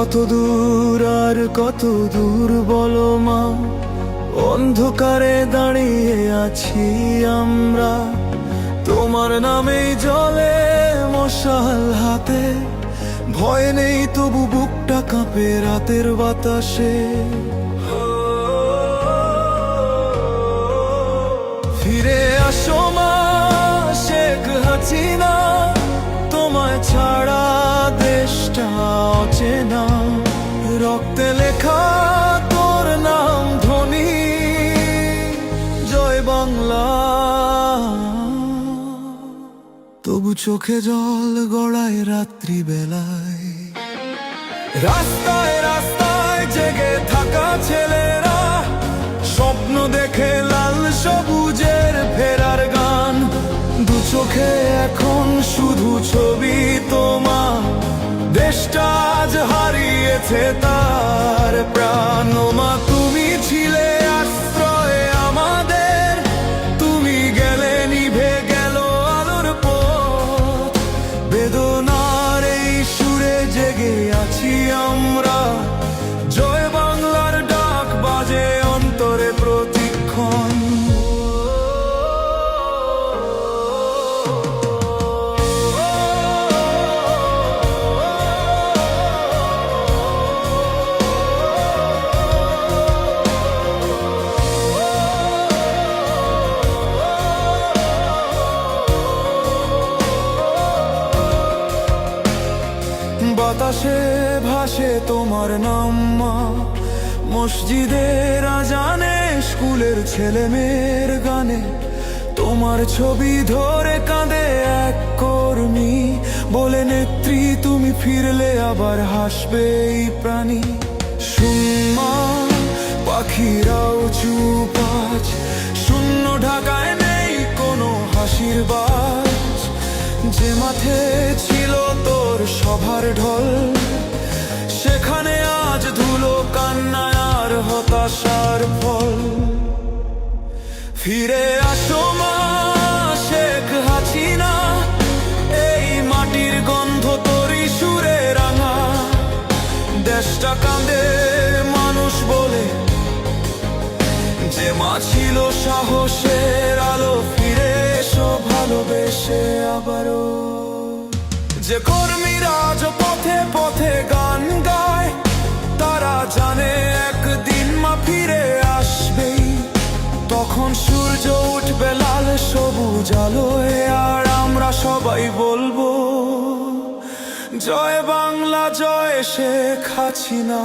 কত দূর আর কত দূর বলো মা। অন্ধকারে দাঁড়িয়ে আছি আমরা। তোমার নামেই জলে মশাল হাতে। ভয় নেই তবু বুকটা কাঁপে রাতের বাতাসে। ফিরে আসো মা, শেখ হাসিনা। দেশটা অচেনা রক্তে লেখা তোর নাম ধ্বনি জয় বাংলা। তবু চোখে জল গড়ায় রাত্রি বেলায় রাস্তায় রাস্তায় জেগে থাকা ছেলেরা, স্বপ্ন দেখে লাল সবুজের ফেরার গান। দু চোখে এখন শুধু ছবি হারিয়েছে তার প্রাণ ও বাতাসে ভাসে তোমার নাম মা মসজিদের আজানে, স্কুলের ছেলে মেয়ের গানে। তোমার ছবি ধরে কাঁদে এক কর্মী। বলে, নেত্রী, তুমি ফিরলে আবার হাসবে এই প্রাণী। সুম্মা, পাখিরাও চুপ আজ। শূন্য ঢাকায় নেই কোনো হাসির বাজ। যে মাঠে ছিল তোর সভার ঢল। সেখানে আজ ধুলো কান্নায় আর হতাশার ফল। ফিরে আসো মা শেখ হাসিনা, এই মাটির গন্ধ তোরই সুরে রাঙা। দেশটা কাঁদে মানুষ বলে, যে মা ছিল সাহসের আলো। ফিরে এসো ভালোবেসে আবারও। যে কর্মীরা আজ পথে পথে গান গায়, তারা জানে একদিন মা ফিরে আসবেই। তখন সূর্য উঠবে লাল সবুজ আলোয়, আর আমরা সবাই বলব, জয় বাংলা, জয় শেখ হাসিনা।